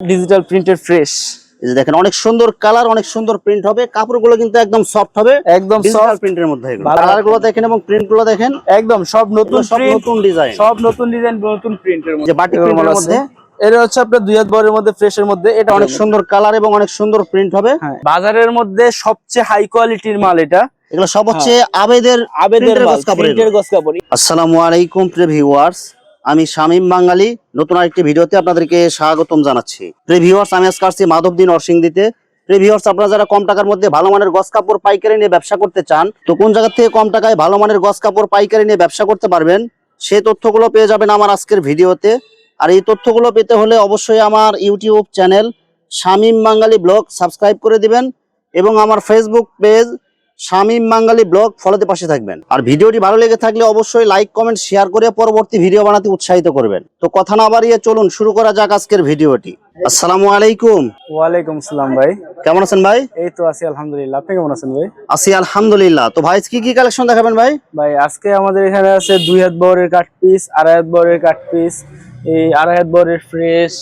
Digital printed fresh এই যে দেখেন অনেক সুন্দর কালার অনেক সুন্দর প্রিন্ট হবে। কাপড়গুলো কিন্তু একদম সফট হবে। একদম সফট প্রিন্টের মধ্যে এগুলো। ভালো। কালারগুলো দেখেন এবং প্রিন্টগুলো দেখেন। একদম সব নতুন সব নতুন ডিজাইন সব নতুন ডিজাইন নতুন প্রিন্টের যে বাটিক প্রিন্টের আছে। মধ্যে। এটা হচ্ছে আপনার দুই হাত বরের মধ্যে ফ্রেশের মধ্যে। এটা অনেক সুন্দর। কালার এবং অনেক সুন্দর প্রিন্ট হবে। হ্যাঁ বাজারের মধ্যে সবচেয়ে হাই কোয়ালিটির মাল এটা। এগুলো সব হচ্ছে আবেদের আবেদের গস কাপড়। আসসালামু আলাইকুম প্রিয় ভিউয়ার্স আমি শামীম বাঙালি, নতুন আরেকটি ভিডিওতে আপনাদেরকে স্বাগতম জানাচ্ছি। প্রিভিউয়ার্স আমি আজকে আসছি মাধবদিন নরসিংদীতে। প্রিয় ভিউয়ার্স আপনারা যারা কম টাকার মধ্যে ভালো মানের গস কাপড়, পাইকারি নিয়ে ব্যবসা করতে চান, তো কোন জায়গা থেকে কম টাকায় ভালো মানের গস কাপড়, পাইকারি নিয়ে ব্যবসা করতে পারবেন, সে তথ্যগুলো পেয়ে যাবেন আমার আজকের ভিডিওতে। আর এই তথ্যগুলো পেতে হলে অবশ্যই আমার YouTube channel Shamim Bangali blog subscribe করে দিবেন এবং আমার Facebook page Shamim Bangali blog ফলোতে পাশে থাকবেন। আর ভিডিওটি ভালো লেগে থাকলে অবশ্যই লাইক কমেন্ট শেয়ার করে পরবর্তী ভিডিও বানাতে উৎসাহিত করবেন। তো কথা না বাড়িয়ে চলুন শুরু করা যাক আজকের ভিডিওটি। আসসালামু আলাইকুম। ওয়ালাইকুম আসসালাম ভাই। কেমন আছেন ভাই? এই তো আছি আলহামদুলিল্লাহ। আপনি কেমন আছেন ভাই? আছি আলহামদুলিল্লাহ। তো ভাই কি কি কালেকশন দেখাবেন ভাই? ভাই আজকে আমাদের এখানে আছে দুই হাত বরের কাট পিস আড়াই হাত বরের কাট পিস এই আড়াই হাত বরের ফ্রেশ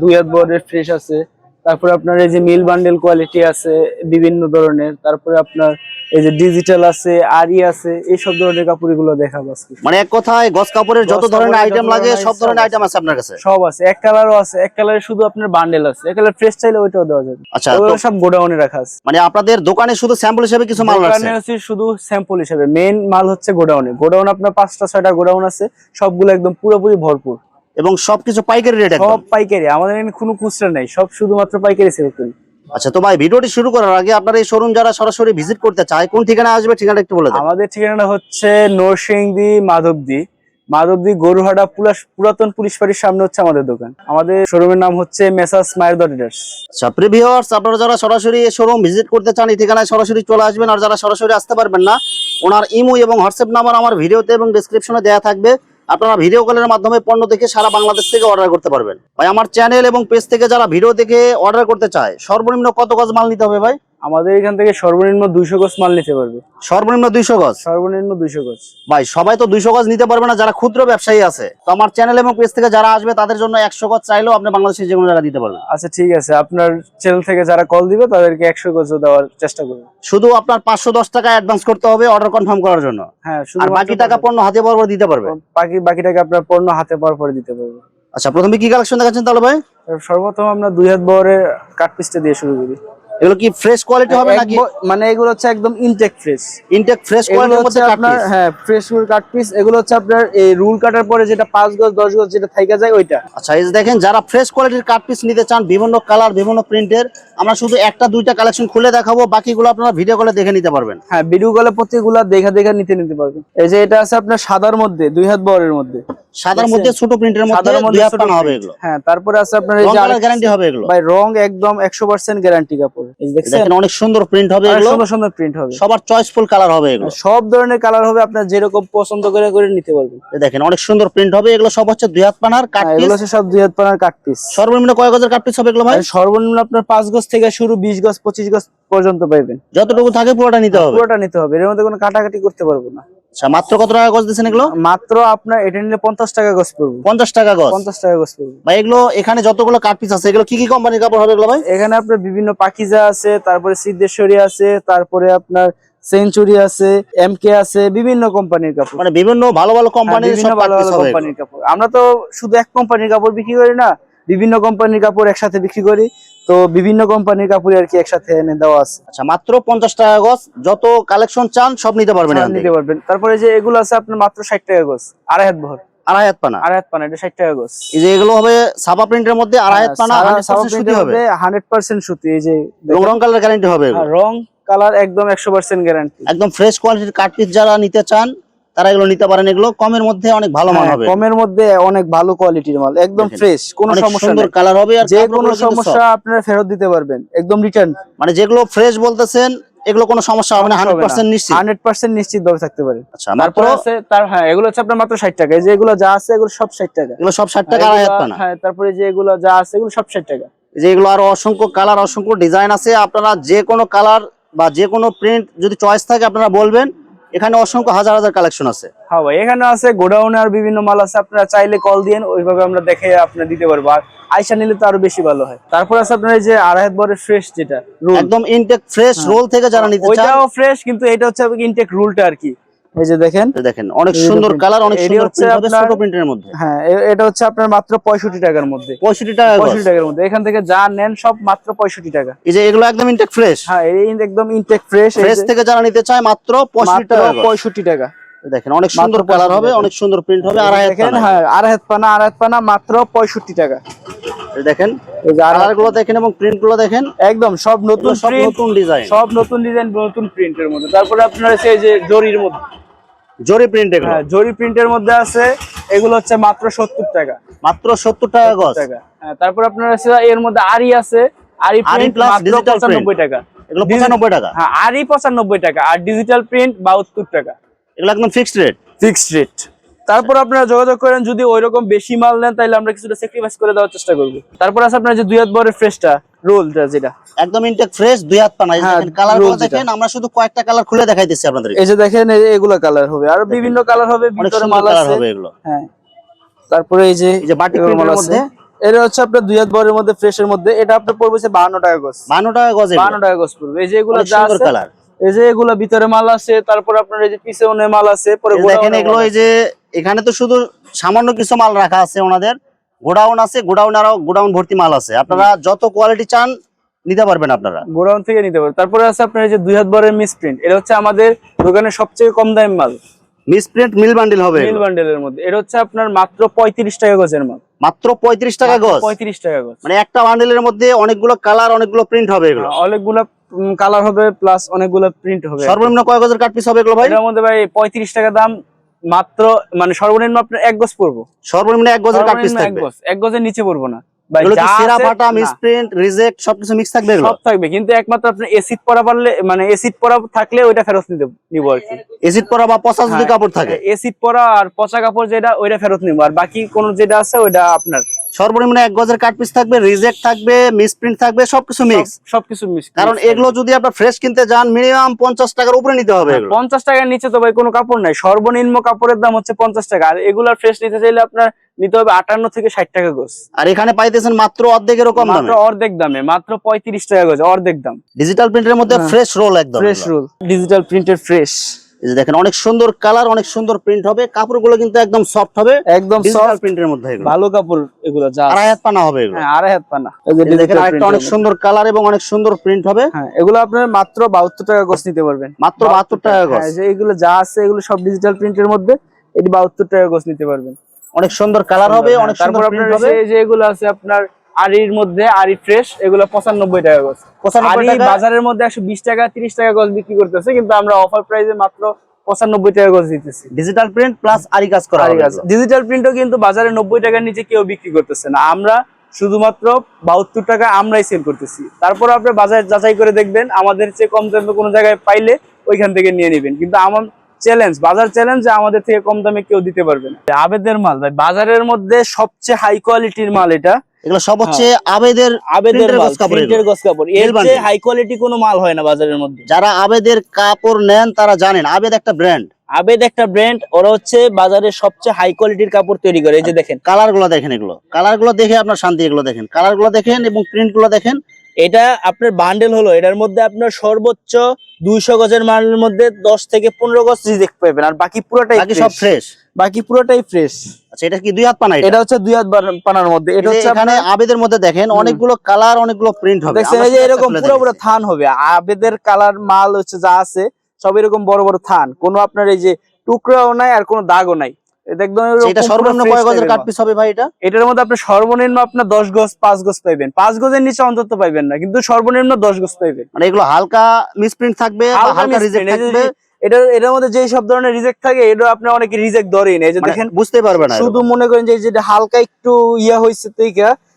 দুই হাত বরের ফ্রেশ আছে। তারপরে আপনার এই যে মিল বান্ডেল কোয়ালিটি আছে বিভিন্ন ধরনের তারপরে আপনার এই যে ডিজিটাল আছে আরি আছে এই সব ধরনের কাপড়গুলো দেখাবো আজকে। মানে এক কথায় গস কাপড়ের যত ধরনের আইটেম লাগে সব ধরনের আইটেম আছে। আপনার কাছে? সব আছে এক কালারও আছে এক কালারে শুধু আপনার বান্ডেল আছে এক কালার ফ্রেশ চাইলে ওইটাও দেওয়া যাবে। আচ্ছা ওগুলো সব গোডাউনে রাখা আছে। মানে আপনাদের দোকানে শুধু স্যাম্পল হিসেবে কিছু মাল আছে? দোকানে হচ্ছে শুধু স্যাম্পল হিসেবে মেইন মাল হচ্ছে গোডাউনে গোডাউন আপনার পাঁচটা ছয়টা গোডাউন আছে সবগুলো একদম পুরোপুরি ভরপুর। এবং সবকিছু পাইকারি রেট সব পাইকারি আমাদের এখানে কোনো খুচরা নেই সব শুধুমাত্র পাইকারি সেল করি। আচ্ছা তো ভাই ভিডিওটি শুরু করার আগে আপনার এই শোরুম যারা সরাসরি ভিজিট করতে চায় কোন ঠিকানা আসবে ঠিকানা একটু বলে আমাদের ঠিকানা হচ্ছে নরসিংদী মাধবদী। মাধবদী গরুহাটা পুলাস- পুরাতন পুলিশ বাড়ির সামনে হচ্ছে আমাদের দোকান। আমাদের শোরুমের নাম হচ্ছে মেসাস মায়ের ডটিডার্স আচ্ছা প্রিভিউয়ার্স আপনারা যারা সরাসরি এই শোরুম ভিজিট করতে চান এই ঠিকানায় সরাসরি চলে আসবেন। আর যারা সরাসরি আসতে পারবেন না ওনার ইমো এবং হোয়াটসঅ্যাপ নাম্বার আমার ভিডিওতে এবং ডেসক্রিপশনে দেওয়া থাকবে। আপনারা ভিডিও কলের মাধ্যমে পণ্য দেখে সারা বাংলাদেশ থেকে অর্ডার করতে পারবেন। ভাই, আমার চ্যানেল এবং পেজ থেকে যারা ভিডিও দেখে অর্ডার করতে চায়, সর্বনিম্ন কত গজ মাল নিতে হবে ভাই? আমাদের এখান থেকে সর্বনিম্ন দুইশো গজ মাল নিতে পারবে। সর্বনিম্ন দুইশো গজ? সর্বনিম্ন দুইশো গজ। ভাই সবাই তো দুইশো গজ নিতে পারবে না যারা ক্ষুদ্র ব্যবসায়ী আছে। তো আমার চ্যানেল এবং পেজ থেকে যারা আসবে তাদের জন্য একশো গজ চাইলেও আপনি বাংলাদেশের যে কোনো জায়গায় দিতে পারবেন। আচ্ছা ঠিক আছে। আপনার চ্যানেল থেকে যারা কল দিবে তাদেরকে একশো গজ দেওয়ার চেষ্টা করব। শুধু আপনার পাঁচশো দশ টাকা অ্যাডভান্স করতে হবে অর্ডার কনফার্ম করার জন্য। হ্যাঁ আর বাকি টাকা পণ্য হাতে পাওয়ার দিতে পারবে? বাকি বাকি টাকা আপনার পণ্য হাতে পাওয়ার পরে দিতে পারবে। আচ্ছা প্রথমে কি কালেকশন দেখাচ্ছেন তাহলে ভাই? সর্বপ্রথম আমরা দুই হাত বহরের কাট পিসটা দিয়ে শুরু করি। এগুলো কি ফ্রেশ কোয়ালিটি হবে নাকি? মানে এগুলো হচ্ছে একদম ইনটেক ফ্রেশ ইনটেক ফ্রেশ কোয়ালিটির মধ্যে আপনার হ্যাঁ ফ্রেশ কাট পিস এগুলো হচ্ছে আপনার এই রুল কাটার পরে যেটা পাঁচ গজ দশ গজ যেটা থাইকা যায় ওইটা। আচ্ছা এই দেখেন যারা ফ্রেশ কোয়ালিটির কাট পিস নিতে চান বিভিন্ন কালার বিভিন্ন প্রিন্টের আমরা শুধু একটা দুইটা কালেকশন খুলে দেখাবো বাকিগুলো আপনারা ভিডিও কলে দেখে নিতে পারবেন। হ্যাঁ ভিডিও কলে প্রত্যেকগুলা দেখা দেখে নিতে নিতে পারবেন। এই যে এটা আছে আপনার সাদার মধ্যে দুই হাত বহরের মধ্যে। সাদার মধ্যে ছোট প্রিন্টের মধ্যে সাদার মধ্যে ছোট হবে এগুলো। হ্যাঁ তারপরে আছে আপনার এই যে গ্যারান্টি হবে এগুলো। ভাই রং একদম একশো পার্সেন্ট গ্যারান্টি কাপড়। এই দেখেন অনেক সুন্দর প্রিন্ট হবে এগুলো। সুন্দর সুন্দর প্রিন্ট হবে। সবার চয়েসফুল কালার হবে এগুলো। সব ধরনের কালার হবে আপনার যেরকম পছন্দ করে করে নিতে পারবেন। এই দেখেন অনেক সুন্দর প্রিন্ট হবে। এগুলো সব হচ্ছে দুই হাত পানার কাট হ্যাঁ, পিস এগুলো সব দুই হাত পানার কাট পিস সর্বনিম্ন কয় গজের কাট পিস হবে এগুলো ভাই? সর্বনিম্ন আপনার পাঁচ গজ থেকে শুরু বিশ গজ পঁচিশ গজ পর্যন্ত পাইবেন। যতটুকু থাকে পুরোটা নিতে হবে? পুরোটা নিতে হবে। এর মধ্যে কোনো কাটাকাটি করতে পারব না। আচ্ছা মাত্র কত টাকা গজ দিচ্ছেন এগুলো? মাত্র আপনার এটা নিলে পঞ্চাশ টাকা গজ পড়বে। পঞ্চাশ টাকা গজ পঞ্চাশ টাকা গজ পড়বে। ভাই এগুলো এখানে যতগুলো কাট পিস আছে এগুলো কি কি কোম্পানির কাপড় হবে এগুলো ভাই? এখানে আপনার বিভিন্ন পাকিজা আছে তারপরে সিদ্ধেশ্বরী আছে তারপরে আপনার সেঞ্চুরি আছে এমকে আছে বিভিন্ন কোম্পানির কাপড়। মানে বিভিন্ন ভালো ভালো হ্যাঁ, কোম্পানির বিভিন্ন ভালো ভালো কোম্পানির কাপড়। আমরা তো শুধু এক কোম্পানির কাপড় বিক্রি করি না বিভিন্ন কোম্পানির কাপড় একসাথে বিক্রি করি। তো বিভিন্ন কোম্পানির কাপড় আর কি একসাথে এনে দেওয়া আছে। আচ্ছা মাত্র পঞ্চাশ টাকা গজ যত কালেকশন চান সব নিতে পারবেন সব নিতে পারবেন। তারপরে যে এগুলো আছে আপনার মাত্র ষাট টাকা গজ আড়াই হাত ভর। আড়াই হাত পানা। আড়াই হাত পানা এটা ষাট টাকা গজ। এই যে এগুলো হবে সাবা প্রিন্টের মধ্যে আড়াই হাত পানা হবে। হান্ড্রেড পার্সেন্ট সুতি এই যে রং কালার গ্যারান্টি হবে রং কালার একদম একশো পার্সেন্ট গ্যারান্টি একদম ফ্রেশ কোয়ালিটির পিস যারা নিতে চান তারা এগুলো নিতে পারেন এগুলো কমের মধ্যে অনেক ভালো মাল হবে। হ্যাঁ, কমের মধ্যে অনেক ভালো কোয়ালিটির মাল একদম ফ্রেশ কোনো সমস্যা সুন্দর কালার হবে আর যে কোনো সমস্যা। আপনারা ফেরত দিতে পারবেন একদম রিটার্ন মানে যেগুলো ফ্রেশ বলতেছেন এগুলো কোনো সমস্যা হবে না হান্ড্রেড পার্সেন্ট নিশ্চিত। হান্ড্রেড পার্সেন্ট নিশ্চিত ভাবে থাকতে পারে। আচ্ছা তারপরে আছে তার হ্যাঁ এগুলো হচ্ছে আপনার মাত্র ষাট টাকা। এই যে এগুলো যা আছে এগুলো সব ষাট টাকা। এগুলো সব ষাট টাকা আড়াই হাত পানা হ্যাঁ তারপরে যে এগুলো যা আছে এগুলো সব ষাট টাকা। যে এগুলো আরও অসংখ্য কালার অসংখ্য ডিজাইন আছে। আপনারা যে কোনো কালার বা যে কোনো প্রিন্ট যদি চয়েস থাকে আপনারা বলবেন। এখানে অসংখ্য হাজার হাজার কালেকশন আছে। হ্যাঁ ভাই এখানে আছে গোডাউনে আর বিভিন্ন মাল আছে আপনারা চাইলে কল দিয়েন ওইভাবে আমরা দেখে আপনার দিতে পারব। আর আইসা নিলে তো আরও বেশি ভালো হয়। তারপর আছে আপনার এই যে আড়াই বরের ফ্রেশ যেটা একদম ইনটেক ফ্রেশ রোল থেকে যারা নিতে চান ওইটাও ফ্রেশ কিন্তু এটা হচ্ছে ইনটেক রুলটা আর কি। এই যে দেখেন। দেখেন অনেক সুন্দর কালার অনেক সুন্দর ছোট প্রিন্টের মধ্যে। হ্যাঁ এটা হচ্ছে আপনার মাত্র পঁয়ষট্টি টাকার মধ্যে। পঁয়ষট্টি টাকা গজ। পঁয়ষট্টি টাকার মধ্যে। এখান থেকে যা নেন সব মাত্র পঁয়ষট্টি টাকা। এই যে এগুলো একদম ইনটেক ফ্রেশ হ্যাঁ এই একদম ইনটেক ফ্রেশ ফ্রেশ থেকে যারা নিতে চায় মাত্র পঁয়ষট্টি মাত্র টাকা গজ। পঁয়ষট্টি টাকা। দেখেন অনেক সুন্দর কালার হবে অনেক সুন্দর প্রিন্ট হবে আড়াই হাত পানা। হ্যাঁ আড়াই হাত পানা আড়াই হাত পানা মাত্র পঁয়ষট্টি টাকা। দেখেন এই যে গুলো দেখেন এবং প্রিন্টগুলো দেখেন। একদম সব নতুন সব নতুন ডিজাইন সব নতুন ডিজাইন নতুন প্রিন্টের মধ্যে। তারপরে আপনার এই যে জরির মধ্যে। জরি প্রিন্ট হ্যাঁ জরি প্রিন্টের মধ্যে আছে এগুলো হচ্ছে মাত্র সত্তর টাকা। মাত্র সত্তর টাকা গজ? হ্যাঁ তারপর আপনার আছে এর মধ্যে আরি আছে। আরি প্রিন্ট মাত্র পঁচানব্বই টাকা। এগুলো পঁচানব্বই টাকা? হ্যাঁ আরি পঁচানব্বই টাকা আর ডিজিটাল প্রিন্ট বাহাত্তর টাকা। এগুলো একদম ফিক্সড রেট ফিক্সড রেট তারপর আপনারা যোগাযোগ করেন যদি ওইরকম বেশি মাল নেন তাহলে আমরা কিছুটা স্যাক্রিফাইস করে দেওয়ার চেষ্টা করব। তারপর আছে আপনার যে দুই হাত বরের ফ্রেশটা রোলটা যেটা। একদম ইনটেক ফ্রেশ দুই হাত পানা। হ্যাঁ, কালারগুলো দেখেন আমরা শুধু কয়েকটা কালার খুলে দেখাইতেছি আপনাদের এই যে দেখেন এগুলা কালার হবে। আর বিভিন্ন কালার হবে ভিতরে মাল আছে। হবে এগুলো। হ্যাঁ। তারপরে এই যে এই যে বাটিক প্রিন্টের মধ্যে। এটা হচ্ছে আপনার দুই হাত বরের মধ্যে ফ্রেশের মধ্যে। এটা আপনার পড়বে হচ্ছে বাহান্ন টাকা গজ। বান্ন টাকা গজ এগুলো। বাহান্ন টাকা গজ পড়বে। এই যে এগুলো যা আছে কালার এই যে এগুলা ভিতরে মাল আছে তারপর আপনার এই যে পিছনে মাল আছে পরে দেখেন এগুলো এই যে এখানে তো শুধু সামান্য কিছু মাল রাখা আছে ওনাদের। গোডাউন আছে গোডাউন আরও গোডাউন ভর্তি মাল আছে। আপনারা যত কোয়ালিটি চান নিতে পারবেন আপনারা। গোডাউন থেকে নিতে পারবেন। তারপরে আছে আপনার যে দুই হাত বরের মিস প্রিন্ট এটা হচ্ছে আমাদের দোকানের সবচেয়ে কম দামি মাল। মিসপ্রিন্ট মিল বান্ডিল হবে মিল। বান্ডেলের মধ্যে। এটা হচ্ছে আপনার মাত্র পঁয়ত্রিশ টাকা গজের মাল। মাত্র পঁয়ত্রিশ টাকা গজ? পঁয়ত্রিশ টাকা গজ। মানে একটা বান্ডিলের মধ্যে অনেকগুলো কালার অনেকগুলো প্রিন্ট হবে এগুলো। অনেকগুলা কালার হবে প্লাস অনেকগুলা প্রিন্ট হবে। সর্বনিম্ন কয় গজের কাট পিস হবে এগুলো ভাই? এটার মধ্যে ভাই পঁয়ত্রিশ টাকা দাম মাত্র মানে সর্বনিম্ন আপনার এক গজ পড়ব সর্বনিম্ন এক গজের কাট পিস এক থাকবে। গজ। এক গজের নিচে পড়ব না। সেরা ফাটা মিসপ্রিন্ট রিজেক্ট সবকিছু মিক্স থাকবে সব থাকবে কিন্তু একমাত্র আপনার এসিড পরা পারলে মানে এসিড পরা থাকলে ওইটা ফেরত নিতে নিবো আর কি। এসিড পরা বা পচা যদি হ্যাঁ, কাপড় থাকে। এসিড পরা আর পচা কাপড় যেটা ওইটা ফেরত নিবো। আর বাকি কোন যেটা আছে ওইটা আপনার সর্বনিম্ন এক গজের কাট পিস থাকবে রিজেক্ট থাকবে মিসপ্রিন্ট থাকবে সবকিছু মিক্স সবকিছু মিক্স কারণ এগুলো যদি আপনার ফ্রেশ কিনতে যান মিনিমাম পঞ্চাশ টাকার উপরে নিতে হবে পঞ্চাশ টাকার নিচে তো ভাই কোনো কাপড় নাই। সর্বনিম্ন কাপড়ের দাম হচ্ছে পঞ্চাশ টাকা। আর এগুলার ফ্রেশ নিতে চাইলে আপনার নিতে হবে আটান্ন থেকে ষাট টাকা গোস আর এখানে পাইতেছেন মাত্র অর্ধেকেরও কম মাত্র অর্ধেক দামে মাত্র পঁয়ত্রিশ টাকা গোজ অর্ধেক দাম। ডিজিটাল প্রিন্টের মধ্যে হ্যাঁ। ফ্রেশ রোল একদম ফ্রেশ রোল ডিজিটাল প্রিন্টের ফ্রেশ এই যে দেখেন অনেক সুন্দর কালার অনেক সুন্দর প্রিন্ট হবে। কাপড়গুলো কিন্তু একদম সফট হবে। একদম সফট প্রিন্টের মধ্যে এগুলো। ভালো কাপড় এগুলো যা আড়াই হাত পানা হবে এগুলো। হ্যাঁ আড়াই হাত পানা এই যে দেখেন আরেকটা অনেক সুন্দর কালার এবং অনেক সুন্দর প্রিন্ট হবে। হ্যাঁ এগুলো আপনার মাত্র বাহাত্তর টাকা গোস নিতে পারবেন। মাত্র বাহাত্তর টাকা গজ। হ্যাঁ, যে এগুলো যা আছে এগুলো সব ডিজিটাল প্রিন্টের মধ্যে এটি বাহাত্তর টাকা গোস নিতে পারবেন। অনেক সুন্দর কালার হবে হ্যাঁ, অনেক সুন্দর প্রিন্ট হবে। এই যে এগুলো আছে আপনার আরির মধ্যে আরি ফ্রেশ এগুলো পঁচানব্বই টাকা গজ। 95 আরি বাজারের মধ্যে একশো বিশ টাকা তিরিশ টাকা গজ বিক্রি করতেছে কিন্তু আমরা অফার প্রাইসে মাত্র পঁচানব্বই টাকা গজ দিতেছি। ডিজিটাল প্রিন্ট প্লাস আরি কাজ করা। ডিজিটাল প্রিন্টও কিন্তু বাজারে নব্বই টাকার নিচে কেউ বিক্রি করতেছে না। আমরা শুধুমাত্র বাহাত্তর টাকা আমরাই সেল করতেছি। তারপর আপনি বাজার যাচাই করে দেখবেন আমাদের চেয়ে কম দামে কোনো জায়গায় পাইলে ওইখান থেকে নিয়ে নেবেন। কিন্তু আমার চ্যালেঞ্জ বাজার চ্যালেঞ্জ আমাদের থেকে কম দামে কেউ দিতে পারবে না। আবেদের মাল ভাই বাজারের মধ্যে সবচেয়ে হাই কোয়ালিটির মাল এটা। এগুলো সব হচ্ছে আবেদের আবেদের কাপড় প্রিন্টের গস কাপড়। এর চেয়ে হাই কোয়ালিটি কোনো মাল হয় না বাজারের মধ্যে। যারা আবেদের কাপড় নেন তারা জানেন আবেদ একটা ব্র্যান্ড আবেদ একটা ব্র্যান্ড ওরা হচ্ছে বাজারের সবচেয়ে হাই কোয়ালিটির কাপড় তৈরি করে। এই যে দেখেন। কালারগুলো দেখেন এগুলো। কালারগুলো দেখে আপনার শান্তি এগুলো দেখেন। কালারগুলো দেখেন এবং প্রিন্টগুলো দেখেন। এটা আপনার বান্ডেল হলো এটার মধ্যে আপনার সর্বোচ্চ দুইশো গজের মালের মধ্যে দশ থেকে পনেরো গজ রিজেক্ট পাবেন আর বাকি পুরোটাই বাকি সব ফ্রেশ বাকি পুরোটাই ফ্রেশ আচ্ছা এটা কি দুই হাত পানা এটা? হচ্ছে দুই হাত পানার মধ্যে। এটা হচ্ছে এখানে আবেদের মধ্যে দেখেন অনেকগুলো কালার অনেকগুলো প্রিন্ট হবে। দেখছেন এই যে এরকম খুলে পুরো পুরো থান হবে। আবেদের কালার মাল হচ্ছে যা আছে সব এরকম বড় বড় থান। কোনো আপনার এই যে টুকরাও নাই আর কোনো দাগও নাই। এটা সর্বনিম্ন কয় গজের। পিস হবে ভাই এটা? এটার মধ্যে আপনি সর্বনিম্ন আপনার গজ গজ গজের নিচে অন্তত পাইবেন না কিন্তু সর্বনিম্ন গজ মানে এগুলো হালকা মিসপ্রিন্ট থাকবে হালকা হালকা রিজেক্ট থাকবে? এটার এটার মধ্যে যে সব ধরনের রিজেক্ট থাকে এটা আপনি অনেকে রিজেক্ট ধরেই না এই যে মানে দেখেন বুঝতে পারবে না শুধু মনে করেন যে যেটা হালকা একটু ইয়া হয়েছে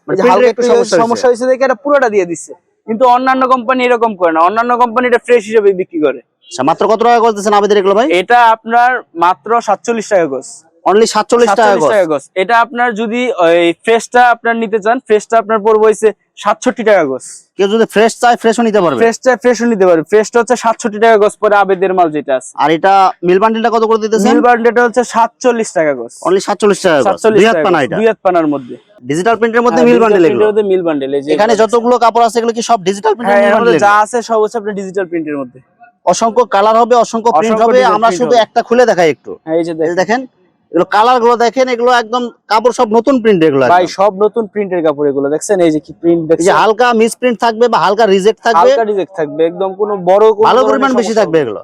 মানে হালকা একটু সমস্যা হয়েছে। সমস্যা দেখে এটা পুরোটা দিয়ে দিচ্ছে। কিন্তু অন্যান্য কোম্পানি এরকম করে না। অন্যান্য কোম্পানি এটা ফ্রেশ হিসেবে বিক্রি করে। আচ্ছা মাত্র কত টাকা গজ দিচ্ছেন আবেদের এগুলো ভাই? এটা আপনার মাত্র সাতচল্লিশ টাকা গোস অনলি সাতচল্লিশ টাকা 47 টাকা গজ। এটা আপনার যদি ওই ফ্রেশটা আপনার নিতে চান ফ্রেশটা আপনার পড়বে হইছে সাতষট্টি টাকা গজ। কেউ যদি ফ্রেশ চায় ফ্রেশও নিতে পারবে। ফ্রেশটা ফ্রেশও নিতে পারবে। ফ্রেশটা হচ্ছে সাতষট্টি টাকা গজ পরে আবেদের মাল যেটা আছে। আর এটা মিল বান্ডিলটা কত করে দিতেছেন? মিল বান্ডেলটা হচ্ছে সাতচল্লিশ টাকা গজ। অনলি সাতচল্লিশ টাকা গজ। দুই হাত পানা এটা। দুই হাত পানার মধ্যে। ডিজিটাল প্রিন্টের মধ্যে হ্যাঁ, মিল বান্ডিল এগুলো। মধ্যে মিল বান্ডেল এই যে এখানে যতগুলো কাপড় আছে এগুলো কি সব ডিজিটাল হ্যাঁ প্রিন্টের মিল বান্ডিল যা আছে সব হচ্ছে আপনার ডিজিটাল প্রিন্টের মধ্যে। অসংখ্য কালার হবে অসংখ্য প্রিন্ট হবে। আমরা শুধু একটা খুলে দেখাই একটু। হ্যাঁ, এই যে এই দেখেন। এগুলো কালারগুলো দেখেন এগুলো একদম কাপড় সব নতুন প্রিন্ট এগুলো ভাই সব নতুন প্রিন্টের কাপড় এগুলো। দেখছেন এই যে কি প্রিন্ট দেখছেন? হালকা মিস প্রিন্ট থাকবে বা হালকা রিজেক্ট থাকবে। হালকা রিজেক্ট থাকবে একদম কোনো বড় কোনো ভালো পরিমাণ বেশি থাকবে এগুলো।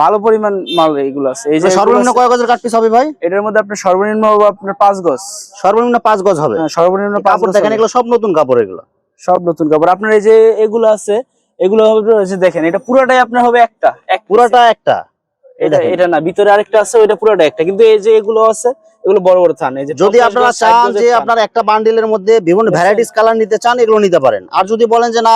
ভালো পরিমাণ মাল এগুলো আছে। এই যে সর্বনিম্ন এগুলো আছে, কয় গজের কাট পিস হবে ভাই? এটার মধ্যে আপনার সর্বনিম্ন হবে আপনার পাঁচ গজ। সর্বনিম্ন পাঁচ গজ হবে? হ্যাঁ, সর্বনিম্ন পাঁচ কাপড় গজ দেখেন এগুলো সব নতুন কাপড় এগুলো। সব নতুন কাপড়। আপনার এই যে এগুলো আছে এগুলো হবে দেখেন এটা পুরোটাই আপনার হবে একটা এক পুরাটা একটা। এটা এটা না ভিতরে আরেকটা আছে ওইটা পুরোটা একটা। কিন্তু এই যে এগুলো আছে এগুলো বড় বড় থান এই যে যদি আপনারা চান যে। আপনার একটা বান্ডিলের মধ্যে বিভিন্ন ভ্যারাইটিস কালার নিতে চান এগুলো নিতে পারেন। আর যদি বলেন যে না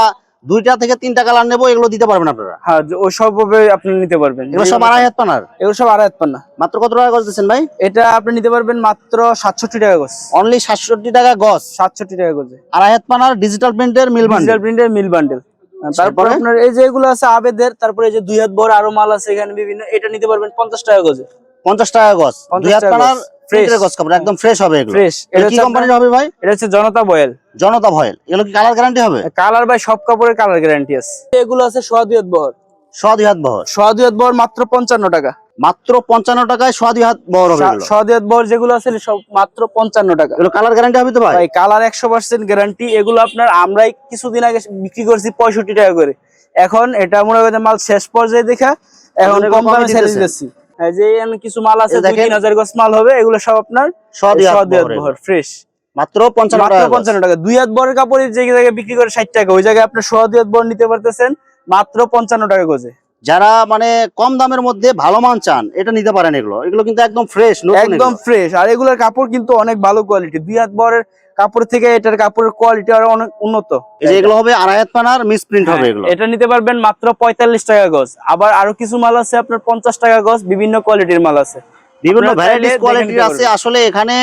দুইটা থেকে তিনটা কালার নেব এগুলো দিতে পারবেন আপনারা? হ্যাঁ ওই সব ভাবে আপনি নিতে পারবেন। এগুলো সব আড়াই হাত পানার এগুলো সব আড়াই হাত পান্না মাত্র কত টাকা গজ দিচ্ছেন ভাই? এটা আপনি নিতে পারবেন মাত্র সাতষট্টি টাকা গজ। অনলি সাতষট্টি টাকা গজ? সাতষট্টি টাকা গজে। আড়াই হাত পানার ডিজিটাল প্রিন্টের মিল বান্ডিল ডিজিটাল প্রিন্টের মিল বান্ডেল তারপর তারপরে? আপনার এই যে এগুলো আছে আবেদের তারপরে এই যে দুই হাত বড় আরও মাল আছে এখানে বিভিন্ন এটা নিতে পারবেন পঞ্চাশ টাকা গজে। পঞ্চাশ টাকা গজ। 50 দুই হাত পাড়ার গজ। গজ কাপড় একদম ফ্রেশ হবে এগুলো। ফ্রেশ এটা এটা কি কোম্পানির হবে ভাই? এটা হচ্ছে জনতা বয়েল। জনতা এগুলো কি কালার গ্যারান্টি হবে? কালার ভাই সব কাপড়ের কালার গ্যারান্টি আছে। এগুলো আছে সোয়া দুই হাত বহর। সোয়া দুই হাত বহর। সোয়া দুই হাত বহর মাত্র পঞ্চান্ন টাকা। মাত্র পঞ্চান্ন টাকায় সোয়া দুই হাত বহর হবে হাত বহর যেগুলো আছে সব মাত্র পঞ্চান্ন টাকা। এগুলো কালার গ্যারান্টি হবে তো ভাই? ভাই কালার একশো পার্সেন্ট গ্যারান্টি এগুলো আপনার আমরাই কিছুদিন আগে বিক্রি করছি পঁয়ষট্টি টাকা করে। এখন এটা মনে করেন যে মাল শেষ পর্যায়ে দেখা এখন কম দামে ছেড়ে দিতেছি। হ্যাঁ, যে এখানে কিছু মাল আছে দুই তিন হাজার গজ মাল হবে এগুলো সব আপনার হাত বহর ফ্রেশ মাত্র পঞ্চান্ন মাত্র টাকা পঞ্চান্ন টাকা। দুই হাত বরের কাপড়ের যে জায়গায় বিক্রি করে ষাট টাকা ওই জায়গায় আপনার সোয়া দুই হাত বর নিতে পারতেছেন মাত্র পঞ্চান্ন টাকা গজে। যারা মানে কম দামের মধ্যে ভালো মান চান এটা নিতে পারেন এগুলো। এগুলো কিন্তু একদম ফ্রেশ একদম ফ্রেশ আর এগুলোর কাপড় কিন্তু অনেক ভালো কোয়ালিটি দুই হাত বরের কাপড় থেকে এটার কাপড়ের কোয়ালিটি আরও অনেক উন্নত। এগুলো হবে আড়াই হাত পানার মিস প্রিন্ট হবে হ্যাঁ, এগুলো। এটা নিতে পারবেন মাত্র পঁয়তাল্লিশ টাকা গজ। আবার আরও কিছু মাল আছে আপনার পঞ্চাশ টাকা গজ বিভিন্ন কোয়ালিটির মাল আছে। বিভিন্ন ভ্যারাইটিস কোয়ালিটির আছে। আসলে এখানে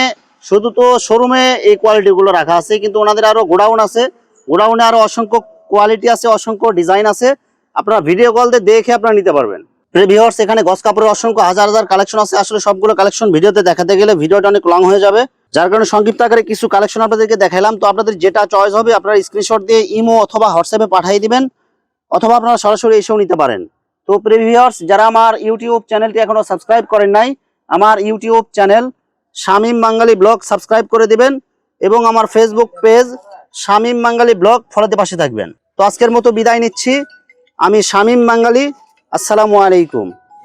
শুধু তো শোরুমে এই কোয়ালিটি গুলো রাখা আছে কিন্তু ওনাদের আরও গোডাউন আছে। গোডাউনে আরও অসংখ্য কোয়ালিটি আছে অসংখ্য ডিজাইন আছে। আপনারা ভিডিও কল দিয়ে দেখে আপনারা নিতে পারবেন। ভিউয়ার্স এখানে গস কাপড়ের অসংখ্য হাজার হাজার কালেকশন আছে। আসলে সবগুলো কালেকশন ভিডিওতে দেখাতে গেলে ভিডিওটা অনেক লং হয়ে যাবে। যার কারণে সংক্ষিপ্ত আকারে কিছু কালেকশন আপনাদেরকে দেখাইলাম। তো আপনাদের যেটা চয়েস হবে, আপনারা স্ক্রিনশট দিয়ে ইমো অথবা হোয়াটসঅ্যাপে পাঠিয়ে দিবেন, অথবা আপনারা সরাসরি এসেও নিতে পারেন। তো প্রিভিয়ার্স যারা আমার ইউটিউব চ্যানেলটি এখনও সাবস্ক্রাইব করেন নাই, আমার YouTube channel Shamim Bangali blog subscribe করে দিবেন এবং আমার Facebook page Shamim Bangali blog ফলোতে পাশে থাকবেন। তো আজকের মতো বিদায় নিচ্ছি। আমি শামীম বাঙালি আসসালামু আলাইকুম।